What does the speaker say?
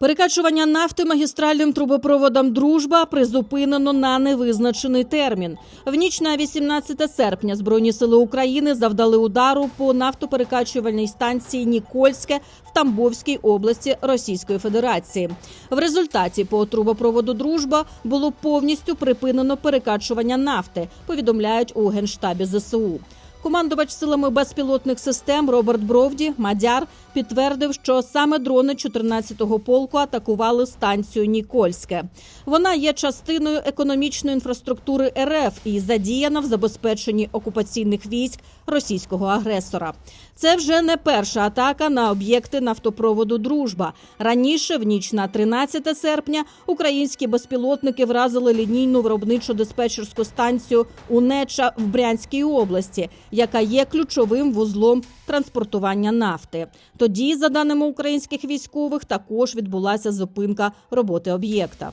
Перекачування нафти магістральним трубопроводом Дружба призупинено на невизначений термін. В ніч на 18 серпня Збройні сили України завдали удару по нафтоперекачувальній станції Нікольське в Тамбовській області Російської Федерації. В результаті по трубопроводу Дружба було повністю припинено перекачування нафти. Повідомляють у генштабі ЗСУ. Командувач силами безпілотних систем Роберт Бровді Мадяр підтвердив, що саме дрони 14-го полку атакували станцію Нікольське. Вона є частиною економічної інфраструктури РФ і задіяна в забезпеченні окупаційних військ російського агресора. Це вже не перша атака на об'єкти нафтопроводу Дружба. Раніше, в ніч на 13 серпня, українські безпілотники вразили лінійну виробничо-диспетчерську станцію Унеча в Брянській області, яка є ключовим вузлом транспортування нафти. Тоді, за даними українських військових, також відбулася зупинка роботи об'єкта.